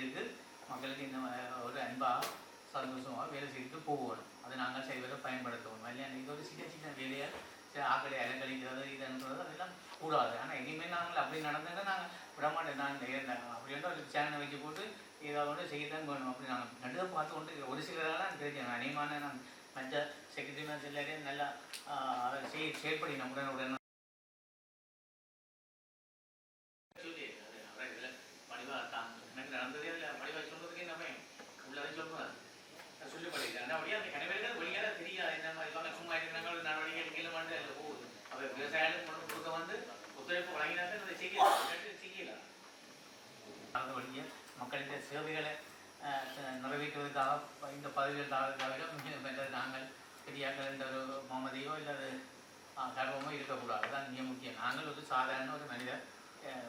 செய்து மக்களுக்கு இந்த ஒரு அன்பாக சந்தோஷமாக வேலை செய்து போவோம் அதை நாங்கள் செய்வதை பயன்படுத்துவோம். இல்லையா? இது ஒரு சின்ன சின்ன வேலையாக ஆக்களை அலங்கரிக்கிறது இதுன்றது அதெல்லாம் கூடாது. ஆனால் இனிமேல் நாங்கள் அப்படி நடந்ததை நாங்கள் விடமாட்டேன் நான் அப்படின்ற ஒரு சேனலை வச்சு போட்டு இதை வந்து செய்ய தான் அப்படி நாங்கள் நடுவை பார்த்து கொண்டு ஒரு சிலரெல்லாம் தெரிஞ்சேன் அநேகமான நான் மற்ற செக்ரட்டரிமார் எல்லாரையும் நல்லா அதை செய் உடனே உடனே விவசாயிகளுக்கு கொண்டு கொடுக்க வந்து ஒத்துழைப்பு வழங்கினாங்க செய்யலாம் செய்யலாம் மக்களின் சேவைகளை அஹ், நிறைவேற்றுவதற்காக இந்த பதவிகள் தவிர நாங்கள் பெரியாக்கள் என்ற ஒரு மமதையோ இல்லாத கர்வமோ இருக்கக்கூடாது அதுதான் மிக முக்கியம் நாங்கள் ஒரு சாதாரண ஒரு மனிதர்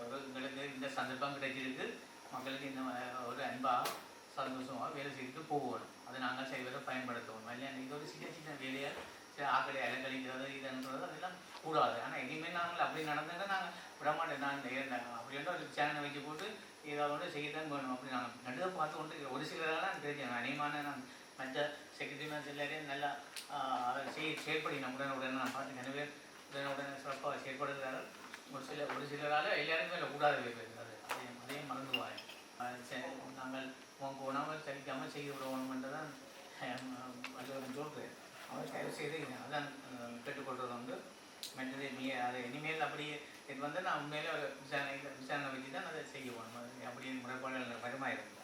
ஒரு எங்களுக்கு இந்த சந்தர்ப்பம் கிடைச்சிருக்கு மக்களுக்கு இந்த ஒரு அன்பாக சந்தோஷமாக வேலை செய்துட்டு போகணும் அதை நாங்கள் செய்வதை பயன்படுத்துவோம் இல்லையா இது ஒரு சின்ன சின்ன வேலையை சில ஆக்களை அலங்கரிக்கிறது இதுன்றது அது கூடாது. ஆனால் இனிமேல் நாங்கள் அப்படி நடந்ததுன்னா நாங்கள் விடமாட்டேன் நான் இருந்தேன் அப்படி ஒரு சேனலை வச்சு போட்டு ஏதாவது ஒன்று செய்யத்தான் வேணும். அப்படி நாங்கள் நடுவை பார்த்து கொண்டு ஒரு சிலரெல்லாம் தெரிஞ்சேன் அநேகமான நான் மற்ற செக்ரட்டரி மேட்ச் எல்லாரையும் நல்லா செய் செயற்படினோம் உடனே உடனே நான் பார்த்து நிறைய பேர் உடனே உடனே சிறப்பாக செயற்படுகிறார்கள் ஒரு சில ஒரு சிலரால் எல்லாருக்குமே இல்லை. கூடாது இருக்கிறது அதையும் அதையும் மறந்துவாங்க நாங்கள் உங்க உணவை சரிக்காமல் செய்து விடுவோம்ன்றது தான் அது சொல்கிறேன் அவர் தயவு செய்து அதான் கேட்டுக்கொள்வது வந்து மற்றது நீ அதை இனிமேல் அப்படியே இது வந்து நான் உண்மையிலே ஒரு விசாரணை விசாரணை வச்சு தான் அதை செய்ய அது அப்படியே முறைப்பாடுகள் வருமாயிருக்கும்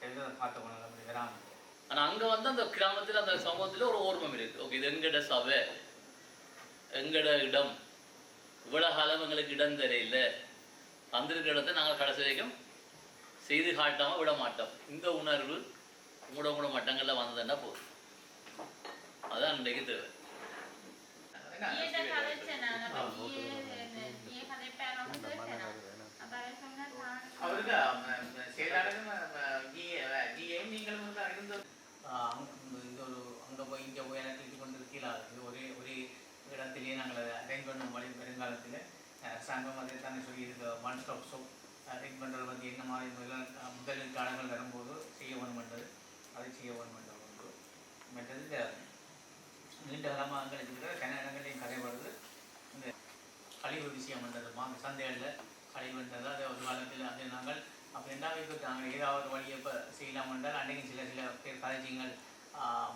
தெரிஞ்சதை பார்த்து போனது அப்படி வராமல் ஆனா அங்க வந்து அந்த கிராமத்துல அந்த சமூகத்துல ஒரு ஓர்மம் இருக்கு. ஓகே இது எங்கட சபை? எங்கட இடம்? இவ்வளவு காலம் எங்களுக்கு இடம் தெரியல. வந்திருக்கிற இடத்த நாங்கள் கடைசி வரைக்கும் செய்து காட்டாம விட மாட்டோம். இந்த உணர்வு உங்களோட உங்களோட மட்டங்கள்ல வந்ததுன்னா போதும். அதான் இன்றைக்கு தேவை. இருந்த இந்த ஒரு அங்கே போய் இங்கே போய் எல்லாம் தூக்கி கொண்டு இருக்கீங்களா இது ஒரே ஒரே இடத்திலேயே நாங்கள் அரேஞ்ச் பண்ண மழை பெருங்காலத்தில். அரசாங்கம் அதை தானே சொல்லி இருக்க. ஒன் ஸ்டாப் ஷோ அரேஞ்ச் பண்ணுறது வந்து என்ன மாதிரி முதல் முதல் காலங்கள் வரும்போது செய்ய வேணுமென்றது அதை செய்ய வேணுமென்றது ஒன்று. மற்றது இந்த நீண்ட காலமாக அங்கே இருக்கிற கன இடங்களையும் கதைப்படுது இந்த கழிவு விஷயம் வந்தது மா சந்தைகளில் கழிவு வந்தது ஒரு காலத்தில் அதை நாங்கள் அப்போ ரெண்டாவது நாங்கள் ஏதாவது ஒரு வழியை இப்போ செய்யலாம் என்றால் அன்றைக்கு சில சில பேர் கதைச்சிங்கள்